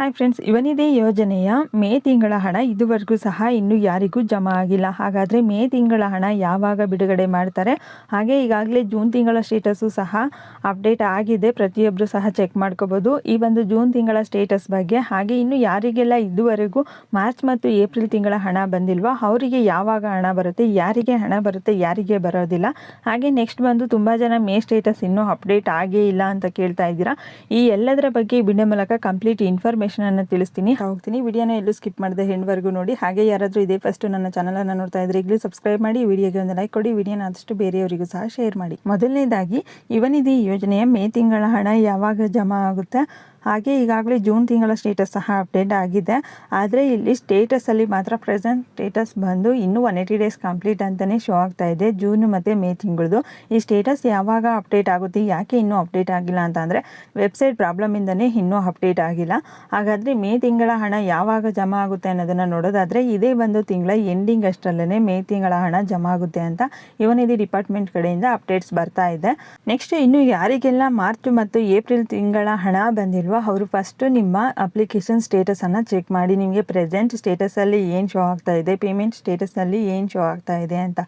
Hi friends ಇವನಿದೇ ಯೋಜನೆಯ ಮೇ ತಿಂಗಳ ಹಣ ಇದುವರೆಗೂ ಸಹ ಇನ್ನು ಯಾರಿಗೂ ಜಮಾ ಆಗಿಲ್ಲ. ಹಾಗಾದರೆ ಮೇ ತಿಂಗಳ ಹಣ ಯಾವಾಗ ಬಿಡುಗಡೆ ಮಾಡ್ತಾರೆ? ಹಾಗೆ ಈಗಾಗಲೇ ಜೂನ್ ತಿಂಗಳ ಸ್ಟೇಟಸ್ಸು ಸಹ ಅಪ್ಡೇಟ್ ಆಗಿದೆ. ಪ್ರತಿಯೊಬ್ಬರು ಸಹ ಚೆಕ್ ಮಾಡ್ಕೋಬೋದು. ಈ ಒಂದು ಜೂನ್ ತಿಂಗಳ ಸ್ಟೇಟಸ್ ಬಗ್ಗೆ, ಹಾಗೆ ಇನ್ನು ಯಾರಿಗೆಲ್ಲ ಇದುವರೆಗೂ ಮಾರ್ಚ್ ಮತ್ತು ಏಪ್ರಿಲ್ ತಿಂಗಳ ಹಣ ಬಂದಿಲ್ವೋ, ಅವರಿಗೆ ಯಾವಾಗ ಹಣ ಬರುತ್ತೆ, ಯಾರಿಗೆ ಹಣ ಬರುತ್ತೆ, ಯಾರಿಗೆ ಬರೋದಿಲ್ಲ. ಹಾಗೆ ನೆಕ್ಸ್ಟ್ ಬಂದು ತುಂಬ ಜನ ಮೇ ಸ್ಟೇಟಸ್ ಇನ್ನೂ ಅಪ್ಡೇಟ್ ಆಗೇ ಇಲ್ಲ ಅಂತ ಕೇಳ್ತಾ ಇದ್ದೀರಾ. ಈ ಎಲ್ಲದರ ಬಗ್ಗೆ ವಿಡಿಯೋ ಮೂಲಕ ಕಂಪ್ಲೀಟ್ ಇನ್ಫಾರ್ಮೇಷನ್ ಅನ್ನು ತಿಳಿಸ್ತೀನಿ. ಹೋಗ್ತೀನಿ. ವಿಡಿಯೋನ ಎಲ್ಲೂ ಸ್ಕಿಪ್ ಮಾಡಿದೆ ಹೆಣ್ವರೆಗೂ ನೋಡಿ. ಹಾಗೆ ಯಾರಾದರೂ ಇದೇ ಫಸ್ಟ್ ನನ್ನ ಚಾನಲನ್ನು ನೋಡ್ತಾ ಇದ್ರೆ ಈಗಲೂ ಸಬ್ಸ್ಕ್ರೈಬ್ ಮಾಡಿ, ವಿಡಿಯೋಗೆ ಒಂದು ಲೈಕ್ ಕೊಡಿ. ವಿಡಿಯೋನ ಆದಷ್ಟು ಬೇರೆಯವರಿಗೂ ಸಹ ಶೇರ್ ಮಾಡಿ. ಮೊದಲನೇದಾಗಿ ಇವನಿಧಿ ಯೋಜನೆಯ ಮೇ ತಿಂಗಳ ಹಣ ಯಾವಾಗ ಜಮಾ ಆಗುತ್ತೆ? ಹಾಗೆ ಈಗಾಗಲೇ ಜೂನ್ ತಿಂಗಳ ಸ್ಟೇಟಸ್ ಸಹ ಅಪ್ಡೇಟ್ ಆಗಿದೆ. ಆದರೆ ಇಲ್ಲಿ ಸ್ಟೇಟಸಲ್ಲಿ ಮಾತ್ರ ಪ್ರೆಸೆಂಟ್ ಸ್ಟೇಟಸ್ ಬಂದು ಇನ್ನೂ ಒನ್ ಏಯ್ಟಿ ಡೇಸ್ ಕಂಪ್ಲೀಟ್ ಅಂತಲೇ ಶೋ ಆಗ್ತಾ ಇದೆ. ಜೂನ್ ಮತ್ತು ಮೇ ತಿಂಗಳದು. ಈ ಸ್ಟೇಟಸ್ ಯಾವಾಗ ಅಪ್ಡೇಟ್ ಆಗುತ್ತೆ, ಯಾಕೆ ಇನ್ನೂ ಅಪ್ಡೇಟ್ ಆಗಿಲ್ಲ ಅಂತ ಅಂದರೆ ವೆಬ್ಸೈಟ್ ಪ್ರಾಬ್ಲಮಿಂದನೇ ಇನ್ನೂ ಅಪ್ಡೇಟ್ ಆಗಿಲ್ಲ. ಹಾಗಾದರೆ ಮೇ ತಿಂಗಳ ಹಣ ಯಾವಾಗ ಜಮಾ ಆಗುತ್ತೆ ಅನ್ನೋದನ್ನು ನೋಡೋದಾದರೆ ಇದೇ ಒಂದು ತಿಂಗಳ ಎಂಡಿಂಗ್ ಅಷ್ಟರಲ್ಲೇ ಮೇ ತಿಂಗಳ ಹಣ ಜಮಾ ಆಗುತ್ತೆ ಅಂತ ಇವನಿಧಿ ಡಿಪಾರ್ಟ್ಮೆಂಟ್ ಕಡೆಯಿಂದ ಅಪ್ಡೇಟ್ಸ್ ಬರ್ತಾ ಇದೆ. ನೆಕ್ಸ್ಟ್ ಇನ್ನು ಯಾರಿಗೆಲ್ಲ ಮಾರ್ಚ್ ಮತ್ತು ಏಪ್ರಿಲ್ ತಿಂಗಳ ಹಣ ಬಂದಿಲ್ವೋ ಅವರು ಫಸ್ಟು ನಿಮ್ಮ ಅಪ್ಲಿಕೇಶನ್ ಸ್ಟೇಟಸನ್ನು ಚೆಕ್ ಮಾಡಿ. ನಿಮಗೆ ಪ್ರೆಸೆಂಟ್ ಸ್ಟೇಟಸಲ್ಲಿ ಏನು ಶೋ ಆಗ್ತಾ ಇದೆ ಪೇಮೆಂಟ್ ಸ್ಟೇಟಸಲ್ಲಿ ಏನು ಶೋ ಆಗ್ತಾ ಇದೆ ಅಂತ.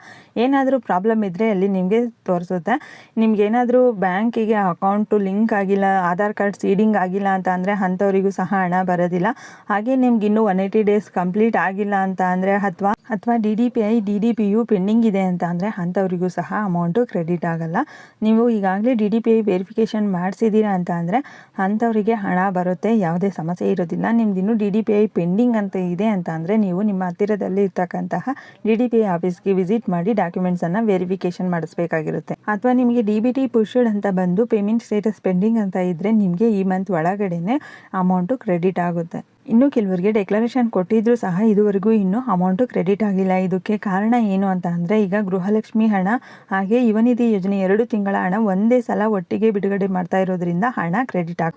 ಏನಾದರೂ ಪ್ರಾಬ್ಲಮ್ ಇದ್ದರೆ ಅಲ್ಲಿ ನಿಮಗೆ ತೋರಿಸುತ್ತೆ. ನಿಮ್ಗೆ ಏನಾದರೂ ಬ್ಯಾಂಕಿಗೆ ಅಕೌಂಟು ಲಿಂಕ್ ಆಗಿಲ್ಲ, ಆಧಾರ್ ಕಾರ್ಡ್ ಸೀಡಿಂಗ್ ಆಗಿಲ್ಲ ಅಂತ ಅಂದರೆ ಅಂಥವರಿಗೂ ಸಹ ಹಣ ಬರೋದಿಲ್ಲ. ಹಾಗೆ ನಿಮ್ಗೆ ಇನ್ನೂ ಒನ್ ಏಯ್ಟಿ ಡೇಸ್ ಕಂಪ್ಲೀಟ್ ಆಗಿಲ್ಲ ಅಂತ ಅಂದರೆ ಅಥವಾ ಅಥವಾ D D P I D D P U pending ಇದೆ ಅಂತ ಅಂದರೆ ಅಂಥವರಿಗೂ ಸಹ ಅಮೌಂಟು ಕ್ರೆಡಿಟ್ ಆಗಲ್ಲ. ನೀವು ಈಗಾಗಲೇ D D P I verification ಮಾಡಿಸಿದ್ದೀರಾ ಅಂತ ಅಂದರೆ ಅಂಥವರಿಗೆ ಹಣ ಬರುತ್ತೆ, ಯಾವುದೇ ಸಮಸ್ಯೆ ಇರೋದಿಲ್ಲ. ನಿಮ್ದು ಇನ್ನೂ ಡಿ ಐ ಪೆಂಡಿಂಗ್ ಅಂತ ಇದೆ ಅಂತ ಅಂದರೆ ನೀವು ನಿಮ್ಮ ಹತ್ತಿರದಲ್ಲಿ ಇರ್ತಕ್ಕಂತಹ ಡಿ ಡಿ ಪಿ ಐ ಆಫೀಸ್ಗೆ ವಿಸಿಟ್ ಮಾಡಿ ಡಾಕ್ಯುಮೆಂಟ್ಸನ್ನು ವೆರಿಫಿಕೇಶನ್ ಮಾಡಿಸ್ಬೇಕಾಗಿರುತ್ತೆ. ಅಥವಾ ನಿಮಗೆ ಡಿ ಬಿ ಟಿ ಪುಷ್ಡ್ ಅಂತ ಬಂದು ಪೇಮೆಂಟ್ ಸ್ಟೇಟಸ್ ಪೆಂಡಿಂಗ್ ಅಂತ ಇದ್ದರೆ ನಿಮಗೆ ಈ ಮಂತ್ ಒಳಗಡೆನೆ ಅಮೌಂಟು ಕ್ರೆಡಿಟ್ ಆಗುತ್ತೆ. ಇನ್ನು ಕೆಲವರಿಗೆ ಡೆಕ್ಲರೇಷನ್ ಕೊಟ್ಟಿದ್ರು ಸಹ ಇದುವರೆಗೂ ಇನ್ನೂ ಅಮೌಂಟು ಕ್ರೆಡಿಟ್ ಆಗಿಲ್ಲ. ಇದಕ್ಕೆ ಕಾರಣ ಏನು ಅಂತ ಅಂದರೆ ಈಗ ಗೃಹಲಕ್ಷ್ಮಿ ಹಣ ಹಾಗೆ ಯುವನಿಧಿ ಯೋಜನೆ ಎರಡು ತಿಂಗಳ ಹಣ ಒಂದೇ ಸಲ ಒಟ್ಟಿಗೆ ಬಿಡುಗಡೆ ಮಾಡ್ತಾ ಇರೋದ್ರಿಂದ ಹಣ ಕ್ರೆಡಿಟ್ ಆಗ